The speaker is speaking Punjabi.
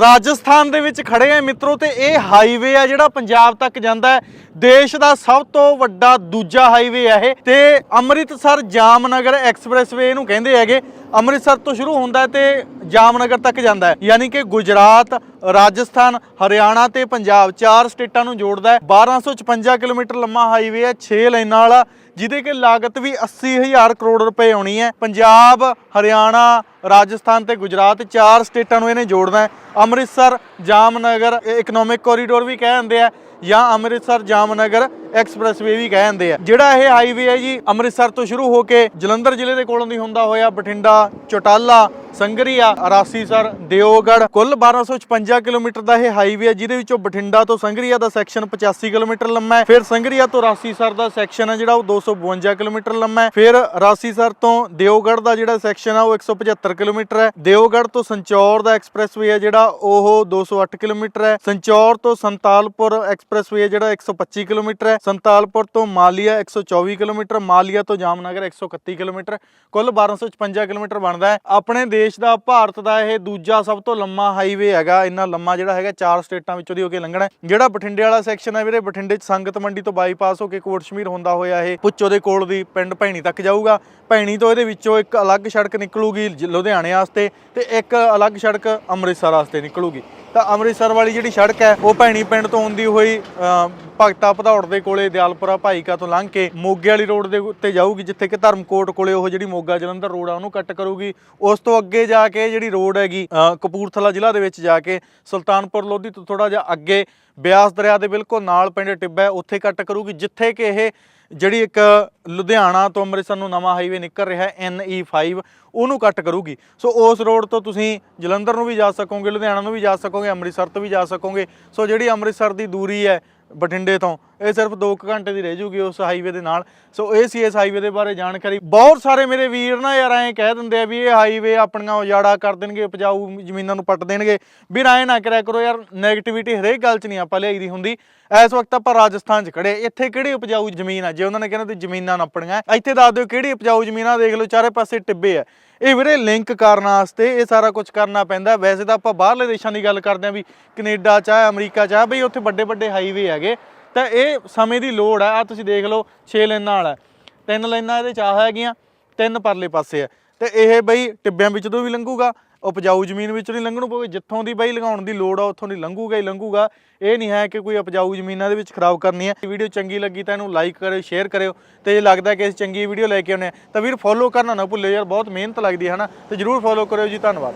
ਰਾਜਸਥਾਨ ਦੇ ਵਿੱਚ ਖੜੇ ਆ ਮਿੱਤਰੋ ਤੇ ਇਹ ਹਾਈਵੇ ਆ ਜਿਹੜਾ ਪੰਜਾਬ ਤੱਕ ਜਾਂਦਾ ਹੈ। ਦੇਸ਼ ਦਾ ਸਭ ਤੋਂ ਵੱਡਾ ਦੂਜਾ ਹਾਈਵੇ ਆ ਇਹ ਤੇ ਅੰਮ੍ਰਿਤਸਰ ਜਾਮਨਗਰ ਐਕਸਪ੍ਰੈਸਵੇ ਇਹਨੂੰ ਕਹਿੰਦੇ ਹੈਗੇ। ਅੰਮ੍ਰਿਤਸਰ ਤੋਂ ਸ਼ੁਰੂ ਹੁੰਦਾ ਹੈ ਤੇ ਜਾਮਨਗਰ ਤੱਕ ਜਾਂਦਾ ਹੈ। ਯਾਨੀ ਕਿ ਗੁਜਰਾਤ, ਰਾਜਸਥਾਨ, ਹਰਿਆਣਾ ਤੇ ਪੰਜਾਬ ਚਾਰ ਸਟੇਟਾਂ ਨੂੰ ਜੋੜਦਾ ਹੈ। 1256 ਕਿਲੋਮੀਟਰ ਲੰਮਾ ਹਾਈਵੇ ਹੈ 6 ਲਾਈਨਾਂ ਵਾਲਾ, ਜਿਹਦੇ ਕਿ ਲਾਗਤ ਵੀ 80000 ਕਰੋੜ ਰੁਪਏ ਆਉਣੀ ਹੈ। ਪੰਜਾਬ, ਹਰਿਆਣਾ ਰਾਜਸਥਾਨ ਤੇ ਗੁਜਰਾਤ, ਚਾਰ ਸਟੇਟਾਂ ਨੂੰ ਇਹਨੇ ਜੋੜਨਾ ਹੈ। ਅੰਮ੍ਰਿਤਸਰ, ਜਾਮਨਗਰ ਇਕਨੋਮਿਕ ਕੋਰੀਡੋਰ ਵੀ ਕਹਿ ਦਿੰਦੇ ਆ, ਜਾਂ ਅੰਮ੍ਰਿਤਸਰ, ਜਾਮਨਗਰ ਐਕਸਪ੍ਰੈਸਵੇ ਵੀ ਕਹਿ ਦਿੰਦੇ ਆ। ਜਿਹੜਾ ਇਹ ਹਾਈਵੇ ਹੈ ਜੀ, ਅੰਮ੍ਰਿਤਸਰ ਤੋਂ ਸ਼ੁਰੂ ਹੋ ਕੇ ਜਲੰਧਰ ਜ਼ਿਲ੍ਹੇ ਦੇ ਕੋਲੋਂ ਦੀ ਹੁੰਦਾ ਹੋਇਆ, ਬਠਿੰਡਾ, ਚੋਟਾਲਾ ਸੰਗਰੀਆ ਰਾਸੀਸਰ ਦਿਓਗੜ, ਕੁੱਲ 1256 ਕਿਲੋਮੀਟਰ ਦਾ ਇਹ ਹਾਈਵੇ ਹੈ ਜਿਹਦੇ ਵਿੱਚੋਂ ਬਠਿੰਡਾ ਤੋਂ ਸੰਗਰੀਆ ਦਾ ਸੈਕਸ਼ਨ 85 ਕਿਲੋਮੀਟਰ ਲੰਮਾ ਹੈ। ਫਿਰ ਸੰਗਰੀਆ ਤੋਂ ਰਾਸੀਸਰ ਦਾ ਸੈਕਸ਼ਨ ਹੈ ਜਿਹੜਾ ਉਹ 252 ਕਿਲੋਮੀਟਰ ਲੰਮਾ ਹੈ। ਫਿਰ ਰਾਸੀਸਰ ਤੋਂ ਦਿਓਗੜ ਦਾ ਜਿਹੜਾ ਸੈਕਸ਼ਨ ਹੈ ਉਹ 175 ਕਿਲੋਮੀਟਰ ਹੈ। ਦਿਓਗੜ ਤੋਂ ਸੰਚੌਰ ਦਾ ਐਕਸਪ੍ਰੈਸਵੇ ਹੈ ਜਿਹੜਾ ਉਹ 208 ਕਿਲੋਮੀਟਰ ਹੈ। ਸੰਚੌਰ ਤੋਂ ਸੰਤਾਲਪੁਰ ਐਕਸਪ੍ਰੈਸਵੇ ਹੈ ਜਿਹੜਾ 125 ਕਿਲੋਮੀਟਰ ਹੈ। ਸੰਤਾਲਪੁਰ ਤੋਂ ਮਾਲੀਆ 124 ਕਿਲੋਮੀਟਰ, ਮਾਲੀਆ ਤੋਂ ਜਾਮਨਗਰ 131 ਕਿਲੋਮੀਟਰ, ਕੁੱਲ 1256 ਕਿਲੋਮੀਟਰ ਬਣਦਾ ਹੈ। ਆਪਣੇ ਦੇ ਦੇਸ਼ ਦਾ, ਭਾਰਤ ਦਾ ਇਹ ਦੂਜਾ ਸਭ ਤੋਂ ਲੰਮਾ ਹਾਈਵੇ ਹੈਗਾ। ਇੰਨਾ ਲੰਮਾ ਜਿਹੜਾ ਹੈਗਾ, ਚਾਰ ਸਟੇਟਾਂ ਵਿੱਚੋਂ ਦੀ ਹੋ ਕੇ ਲੰਘਣਾ ਜਿਹੜਾ ਬਠਿੰਡੇ ਵਾਲਾ ਸੈਕਸ਼ਨ ਹੈ ਵੀਰੇ, ਬਠਿੰਡੇ ਚ ਸੰਗਤ ਮੰਡੀ ਤੋਂ ਬਾਈਪਾਸ ਹੋ ਕੇ ਕੋਟਸ਼ਮੀਰ ਹੁੰਦਾ ਹੋਇਆ ਇਹ। ਪੁੱਚੋ ਦੇ ਕੋਲ ਦੀ ਪਿੰਡ ਭੈਣੀ ਤੱਕ ਜਾਊਗਾ। ਭੈਣੀ ਤੋਂ ਇਹਦੇ ਵਿੱਚੋਂ ਇੱਕ ਅਲੱਗ ਸੜਕ ਨਿਕਲੂਗੀ ਲੁਧਿਆਣੇ ਵਾਸਤੇ ਤੇ ਇੱਕ ਅਲੱਗ ਸੜਕ ਅੰਮ੍ਰਿਤਸਰ ਵਾਸਤੇ ਨਿਕਲੂਗੀ। ਤਾਂ ਅੰਮ੍ਰਿਤਸਰ ਵਾਲੀ ਜਿਹੜੀ ਸੜਕ ਹੈ, ਉਹ ਭੈਣੀ ਪਿੰਡ ਤੋਂ ਆਉਂਦੀ ਹੋਈ ਭਗਤਾ ਭਦੌੜ ਦੇ ਕੋਲੇ ਦਿਆਲਪੁਰਾ ਭਾਈਕਾ ਤੋਂ ਲੰਘ ਕੇ ਮੋਗੇ ਵਾਲੀ ਰੋਡ ਦੇ ਉੱਤੇ ਜਾਊਗੀ, ਜਿੱਥੇ ਕਿ ਧਰਮਕੋਟ ਕੋਲੇ ਉਹ ਜਿਹੜੀ ਮੋਗਾ ਜਲੰਧਰ ਰੋਡ ਆ, ਉਹਨੂੰ ਕੱਟ ਕਰੂਗੀ। ਉਸ ਤੋਂ ਅੱਗੇ ਜਾ ਕੇ ਜਿਹੜੀ ਰੋਡ ਹੈਗੀ ਕਪੂਰਥਲਾ ਜ਼ਿਲ੍ਹਾ ਦੇ ਵਿੱਚ ਜਾ ਕੇ ਸੁਲਤਾਨਪੁਰ ਲੋਧੀ ਤੋਂ ਥੋੜਾ ਜਿਹਾ ਅੱਗੇ ਬਿਆਸ ਦਰਿਆ ਦੇ ਬਿਲਕੁਲ ਨਾਲ ਪਿੰਡ ਟਿੱਬਾ ਉੱਥੇ ਕੱਟ ਕਰੂਗੀ, ਜਿੱਥੇ ਕਿ ਇਹ ਜਿਹੜੀ ਇੱਕ ਲੁਧਿਆਣਾ ਤੋਂ ਅੰਮ੍ਰਿਤਸਰ ਨੂੰ ਨਵਾਂ ਹਾਈਵੇ ਨਿਕਲ ਰਿਹਾ ਹੈ NE5 ਉਹਨੂੰ ਕੱਟ ਕਰੂਗੀ। ਸੋ ਉਸ ਰੋਡ ਤੋਂ ਤੁਸੀਂ ਜਲੰਧਰ ਨੂੰ ਵੀ ਜਾ ਸਕੋਗੇ, ਲੁਧਿਆਣਾ ਨੂੰ ਵੀ ਜਾ ਸਕੋਗੇ, ਅੰਮ੍ਰਿਤਸਰ ਤੋਂ ਵੀ ਜਾ ਸਕੋਗੇ। ਸੋ ਜਿਹੜੀ ਅੰਮ੍ਰਿਤਸਰ ਦੀ ਦੂਰੀ ਹੈ ਬਠਿੰਡੇ ਤੋਂ, ਇਹ ਸਿਰਫ 2 ਘੰਟੇ ਦੀ ਰਹਿ ਜੂਗੀ ਉਸ ਹਾਈਵੇ ਦੇ ਨਾਲ। ਸੋ ਇਹ ਸੀ ਇਸ ਹਾਈਵੇ ਦੇ ਬਾਰੇ ਜਾਣਕਾਰੀ। ਬਹੁਤ ਸਾਰੇ ਮੇਰੇ ਵੀਰ ਨਾ ਯਾਰ ਐਂ ਕਹਿ ਦਿੰਦੇ ਆ ਵੀ ਇਹ ਹਾਈਵੇ ਆਪਣੀਆਂ ਉਜਾੜਾ ਕਰ ਦੇਣਗੇ, ਉਪਜਾਊ ਜ਼ਮੀਨਾਂ ਨੂੰ ਪੱਟ ਦੇਣਗੇ। ਵੀ ਐਂ ਨਾ ਕਰਿਆ ਕਰੋ ਯਾਰ 네ਗੇਟਿਵਿਟੀ ਹਰੇਕ ਗੱਲ 'ਚ ਨਹੀਂ ਆਪਾਂ ਲਿਆਈ ਦੀ ਹੁੰਦੀ। ਇਸ ਵਕਤ ਆਪਾਂ ਰਾਜਸਥਾਨ 'ਚ ਖੜੇ ਇੱਥੇ ਕਿਹੜੀ ਉਪਜਾਊ ਜ਼ਮੀਨ ਆ? ਜੇ ਉਹਨਾਂ ਨੇ ਕਹਿੰਦਾ ਤੇ ਜ਼ਮੀਨਾਂ ਨਾਪਣੀਆਂ, ਇੱਥੇ ਦੱਸ ਦਿਓ ਕਿਹੜੀ ਉਪਜਾਊ ਜ਼ਮੀਨਾਂ, ਦੇਖ ਲਓ, ਚਾਰੇ ਪਾਸੇ ਟਿੱਬੇ ਆ। ਇਹ ਵੀਰੇ ਲਿੰਕ ਕਰਨ ਵਾਸਤੇ ਇਹ ਸਾਰਾ ਕੁਝ ਕਰਨਾ ਪੈਂਦਾ। ਵੈਸੇ ਤਾਂ ਆਪਾਂ ਬਾਹਰਲੇ ਦੇਸ਼ਾਂ ਦੀ ਗੱਲ ਕਰਦੇ ਆਂ ਵੀ ਕੈਨੇਡਾ ਚਾਹੇ ਅਮਰੀਕਾ ਚਾਹੇ ਬਈ ਉੱਥੇ ਵੱਡੇ ਵੱਡੇ ਹਾਈਵੇ ਹੈਗੇ। ਤਾਂ ਇਹ ਸਮੇਂ ਦੀ ਲੋੜ ਆ ਆ ਤੁਸੀਂ ਦੇਖ ਲਓ 6 ਲਾਈਨਾਂ ਵਾਲਾ ਤਿੰਨ ਲਾਈਨਾਂ ਇਹਦੇ ਚਾਹ ਹੈਗੀਆਂ, ਤਿੰਨ ਪਰਲੇ ਪਾਸੇ ਆ ਤੇ ਇਹ ਬਈ ਟਿੱਬਿਆਂ ਵਿੱਚ ਤੋਂ ਵੀ ਲੰਘੂਗਾ। ਉਪਜਾਊ ਜ਼ਮੀਨ ਵਿੱਚ ਨਹੀਂ ਲੰਘਣ ਪਵੇ ਜਿੱਥੋਂ ਦੀ ਬਈ ਲਗਾਉਣ ਦੀ ਲੋੜ ਆ, ਉੱਥੋਂ ਦੀ ਲੰਘੂਗਾ ਹੀ ਲੰਘੂਗਾ। ਇਹ ਨਹੀਂ ਹੈ ਕਿ ਕੋਈ ਉਪਜਾਊ ਜ਼ਮੀਨਾਂ ਦੇ ਵਿੱਚ ਖਰਾਬ ਕਰਨੀ ਹੈ। ਵੀਡੀਓ ਚੰਗੀ ਲੱਗੀ ਤਾਂ ਇਹਨੂੰ ਲਾਈਕ ਕਰਿਓ ਸ਼ੇਅਰ ਕਰਿਓ ਤੇ ਜੇ ਲੱਗਦਾ ਕਿ ਅਸੀਂ ਚੰਗੀ ਵੀਡੀਓ ਲੈ ਕੇ ਆਉਣੇ ਆ ਤਾਂ ਵੀਰ ਫੋਲੋ ਕਰਨਾ ਨਾ ਭੁੱਲਿਓ ਯਾਰ, ਬਹੁਤ ਮਿਹਨਤ ਲੱਗਦੀ ਹੈ, ਹਨਾ? ਤੇ ਜਰੂਰ ਫੋਲੋ ਕਰਿਓ ਜੀ, ਧੰਨਵਾਦ।